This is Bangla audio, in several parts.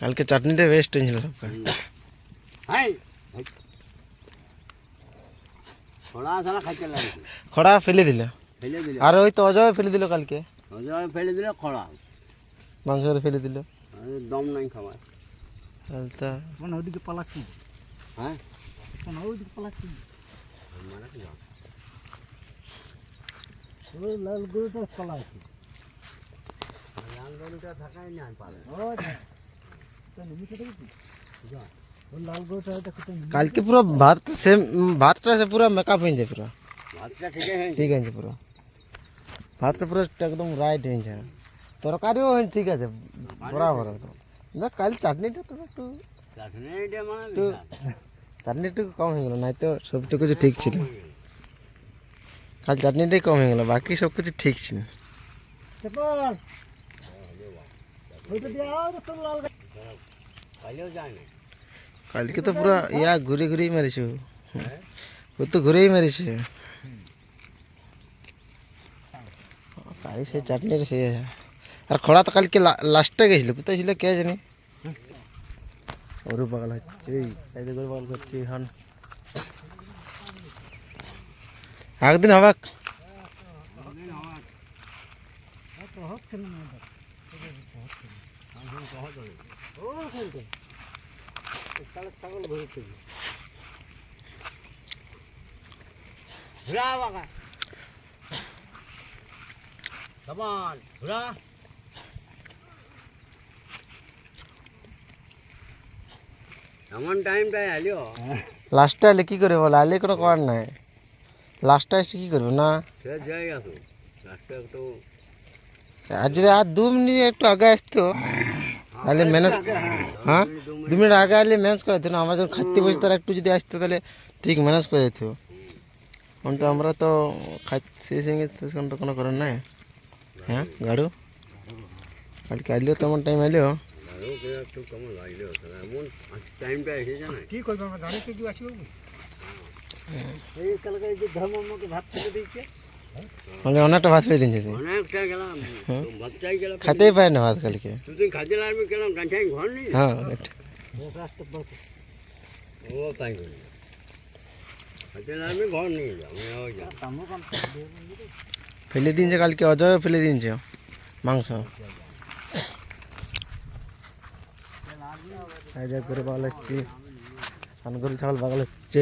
কালকে চাটনিটা বেস্ট হয়েছিল সবকা হাই খোলা সালা খাইতে লাগছে খড়া ফেলে দিল। ফেলে দিলে। আর ওই তো অজয় ফেলে দিল কালকে। অজয় ফেলে দিলে খোলা মাংস ফেলে দিল। দম নাই খাবার। হালতা মানে ওইদিকে পালাচ্ছি? হ্যাঁ? মানে ওইদিকে পালাচ্ছি? মানে কি ওই লাল গরুটা পালাচ্ছি। লাল গরুটা থাকাই না কালকে পুরো ভাত সেম ভাতটা সে পুরো মেকআপ হয়ে যায় পুরো। ভাতটা ঠিক আছে পুরো। ভাতটা পুরো একদম রাইট হয়েছে তরকারিও হয়েছে ঠিক আছে বরাবর একদম। না কাল চাটনিটা তো একটু চাটনিটা মানে কম হয়ে গেল নাই তো সবটু কিছু ঠিক ছিল। কাল চাটনিটাই কম হয়ে গেল বাকি সব কিছু ঠিক ছিল। চেপল ওইটা দিয়ে আর তো লাল পাইলেও যায় না কালকে তো পুরো ইয়া ঘুরে ঘুরেই মেরেছে ও। ও তো ঘুরেই মেরেছে কালি সেই চাটনির সে আর খড়া তো কালকে লাস্টে গেছিল কোথায় ছিল কে জানি ওরু পাগল হচ্ছে এই এই যে গরু পাগল করছে এখন একদিন হবে তো হচ্ছে না আমাদের ও খেলতে কালো ছাগল ঘুরতে ঘুরা বাবা সাবান ঘুরা এমন টাইমটাই আলিও লাস্টে আলে কি করবে বলে আলে কোনো করার নাই লাস্টে এসে কি করবে না সে যাই আসো লাস্টে একটু আর যদি আর দু মিনিট একটু আগে আসতো তাহলে ম্যানেজ হ্যাঁ দু মিনিট আগে আসলে ম্যানেজ করে দিত না আমরা যখন খাইতে বসে তারা একটু যদি আসতো তাহলে ঠিক ম্যানেজ করে যেত কিন্তু আমরা তো খাচ্ছি সঙ্গে তো সেরকম তো কোনো করার নাই হ্যাঁ গাড়ু কালকে আইলেও তেমন টাইম আইলেও আরও একটু কেমন লাগলেও তাহলে এমন টাইমটা এসেছে না কি করবে আমরা জানি কি আসবে এই কালকে এই যে ধর্মকে ভাত থেকে দিয়েছে মানে অনেকটা ভাত ফেলে দিয়েছে অনেকটা গেলাম ভাতটাই গেলাম খাইতেই পারে না ভাত কালকে দুদিন খাইতে লাগবে গেলাম কাঁচাই ঘর নেই হ্যাঁ রাস্তা বলতে ও তাই করি খাইতে লাগবে ঘর নিয়ে যাও আমি ওই যাও কামও কাম ফেলে দিনছে কালকে অজয় ফেলে দিনছে মাংস এই যে করে বাগাল হচ্ছে গরু ছাগল বাগাল হচ্ছে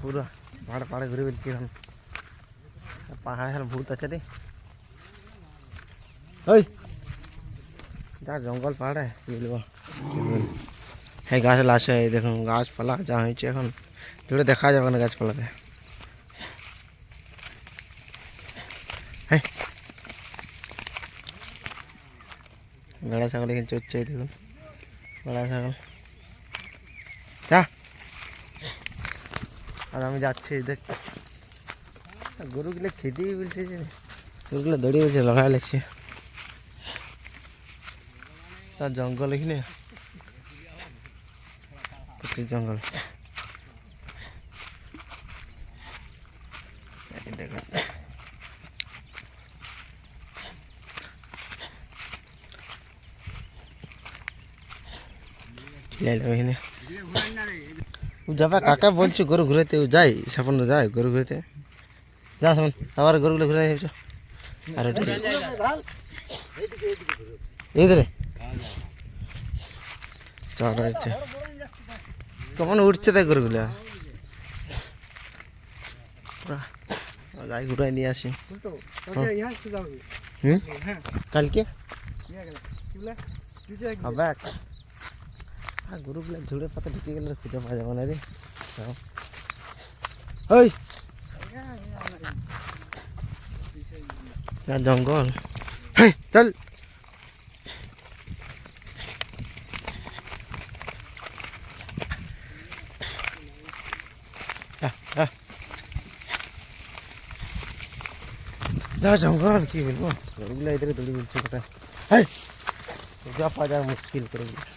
পুরো পাহাড়ে পাহাড়ে ঘুরে বেড়ছি এখন পাহাড়ে এখন ভূত আছে রে ওই যা জঙ্গল পাহাড়ে কি বলবো হ্যাঁ গাছ আছে এই দেখুন গাছপালা যা হয়েছে এখন দূরে দেখা যাবে না গাছপালাতে হ্যাঁ গাড়া ছাগল এখানে চড়ছে এই দেখুন গাড়া ছাগল যা আর আমি যাচ্ছি এই দেখ আর গরুগুলো খেতেই বলছে যে গরুগুলো দৌড়িয়ে বলছে লড়াই লাগছে তার জঙ্গল এখানে প্রচুর জঙ্গল এই দেখুন চলে এলাম এখানে ও যাবা কাকা বলছো গরু ঘুরাইতে যাই সাপন যায় গরু ঘুরাইতে। যা সাপন আবার গরুগুলো ঘুরে। আর ওটা এই ধরে চড়া ইচ্ছে কেমন উঠছে তাই গরুগুলো? গাই ঘুরাই নিয়ে আসি। হ্যাঁ। কালকে? হবে Ah, guru bilang jule patah dikit kalau sudah macam mana ini hei! Jangan jonggol. Hei tel! Ah, ah. Ya ya jangan jonggol kiri mau guru bilang itu dulu bincang kita hei! Jangan pada muskil kerugian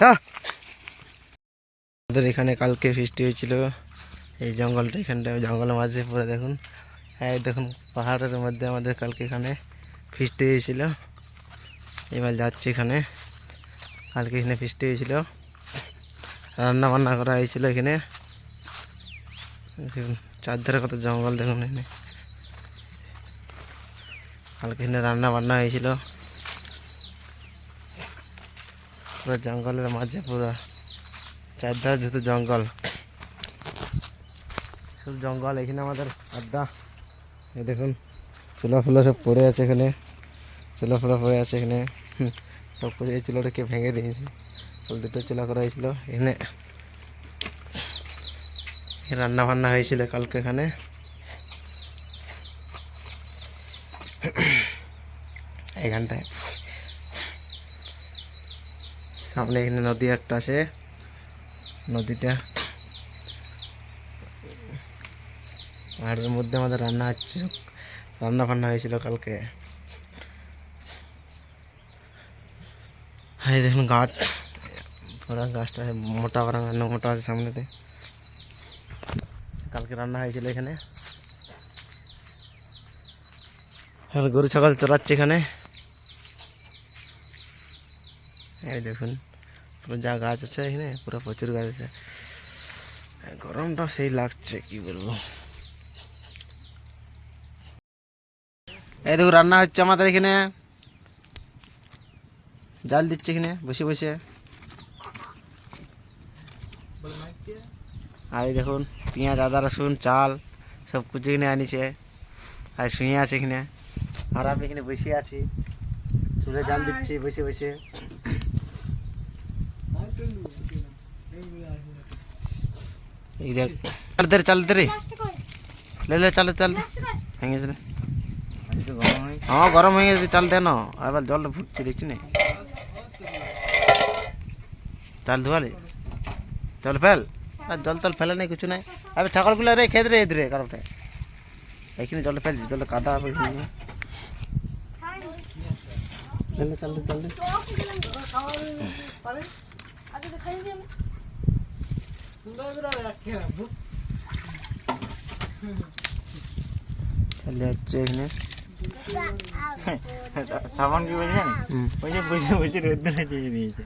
হ্যাঁ। আমাদের এখানে কালকে ফিস্টি হয়েছিল। এই জঙ্গলটা এখানটা জঙ্গলের মাঝে পরে দেখুন। হ্যাঁ দেখুন, পাহাড়ের মধ্যে আমাদের কালকে এখানে ফিস্টি হয়েছিল। এবার যাচ্ছে এখানে। কালকে এখানে ফিস্টি হয়েছিল। রান্না বান্না করা হয়েছিল এখানে। দেখুন, চারধারে কত জঙ্গল দেখুন এখানে। কালকে এখানে রান্না বান্না হয়েছিল। পুরো জঙ্গলের মাঝে পুরো চারধারে যেহেতু জঙ্গল শুধু জঙ্গল এখানে আমাদের আড্ডা এই দেখুন চুলা ফুলা সব পড়ে আছে এখানে চুলা ফুলা পড়ে আছে এখানে হুম, সব কিছু এই চুলাটাকে ভেঙে দিয়েছে ফুল দুটো চুলা করা হয়েছিল এখানে রান্না বান্না হয়েছিল কালকে এখানে এখানটায় সামনে এখানে নদী একটা আছে। নদীটা। পাহাড়ের মধ্যে আমাদের রান্না হচ্ছে, রান্না বান্না হয়েছিল কালকে। হ্যাঁ দেখুন গাছ। পুরা গাছটা মোটা বড় মোটা আছে সামনেতে। কালকে রান্না হয়েছিল এখানে। আর গরু ছাগল চড়াচ্ছে এখানে। এই দেখুন, পুরো যা গাছ আছে এখানে, পুরো প্রচুর গাছ আছে। গরমটা সেই লাগছে, কি বলব। এই দেখুন, রান্না হচ্ছে আমাদের এখানে। জাল দিচ্ছে এখানে, বসে বসে। আর এই দেখুন, পেঁয়াজ, আদা, রসুন, চাল, সব কিছু এখানে আনিছে। আর শুয়ে আছে এখানে। আর আমি এখানে বসে আছি। চুলে জাল দিচ্ছি, বসে বসে। চাল দে রে লে চাল চাল। ভেঙে রে। হ্যাঁ গরম হয়ে গেছে চাল দে না এবার জলটা ফুটছে দেখছি না চাল ধোয়ালে জল ফেল আর জল টল ফেলে নাই কিছু নাই আবে ছাগলগুলো রে খেদ রে এদরে কারোটা এখানে জল ফেলছি জল কাদা হবে চাল চাল સામાન કેવું છે ને? પછી પછી પછી રોજ જઈ રહી છે.